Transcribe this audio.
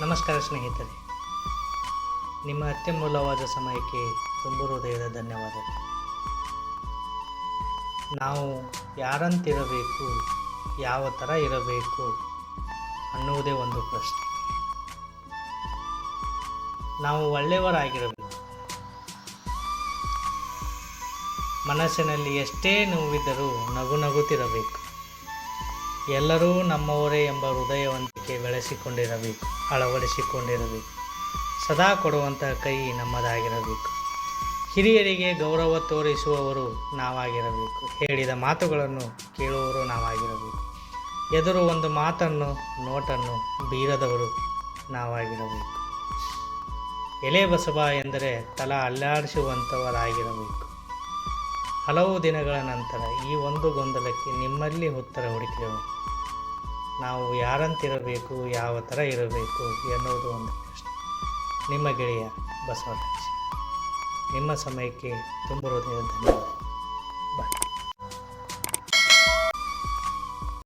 ನಮಸ್ಕಾರ ಸ್ನೇಹಿತರೆ. ನಿಮ್ಮ ಅತ್ಯಮೂಲ್ಯವಾದ ಸಮಯಕ್ಕೆ ತುಂಬ ಹೃದಯದ ಧನ್ಯವಾದಗಳು. ನಾವು ಯಾರಂತಿರಬೇಕು, ಯಾವ ಥರ ಇರಬೇಕು ಅನ್ನುವುದೇ ಒಂದು ಪ್ರಶ್ನೆ. ನಾವು ಒಳ್ಳೆಯವರಾಗಿರಬೇಕು. ಮನಸ್ಸಿನಲ್ಲಿ ಎಷ್ಟೇ ನೋವಿದ್ದರೂ ನಗು ನಗುತ್ತಿರಬೇಕು. ಎಲ್ಲರೂ ನಮ್ಮವರೇ ಎಂಬ ಹೃದಯವಂತಿಕೆ ಬೆಳೆಸಿಕೊಂಡಿರಬೇಕು, ಅಳವಡಿಸಿಕೊಂಡಿರಬೇಕು. ಸದಾ ಕೊಡುವಂಥ ಕೈ ನಮ್ಮದಾಗಿರಬೇಕು. ಹಿರಿಯರಿಗೆ ಗೌರವ ತೋರಿಸುವವರು ನಾವಾಗಿರಬೇಕು. ಹೇಳಿದ ಮಾತುಗಳನ್ನು ಕೇಳುವವರು ನಾವಾಗಿರಬೇಕು. ಎದುರು ಒಂದು ಮಾತನ್ನು, ನೋಟನ್ನು ಬೀರದವರು ನಾವಾಗಿರಬೇಕು. ಎಲೆ ಬಸವ ಎಂದರೆ ತಲ ಅಲ್ಲಾಡಿಸುವಂಥವರಾಗಿರಬೇಕು. ಹಲವು ದಿನಗಳ ನಂತರ ಈ ಒಂದು ಗೊಂದಲಕ್ಕೆ ನಿಮ್ಮಲ್ಲಿ ಉತ್ತರ ಹುಡುಕಿದೆವು. ನಾವು ಯಾರಂತಿರಬೇಕು, ಯಾವ ಥರ ಇರಬೇಕು ಎನ್ನುವುದು ಒಂದು ಪ್ರಶ್ನೆ. ನಿಮ್ಮ ಗೆಳೆಯ ಬಸವರಾಜ್, ನಿಮ್ಮ ಸಮಯಕ್ಕೆ ತುಂಬ ಧನ್ಯವಾದ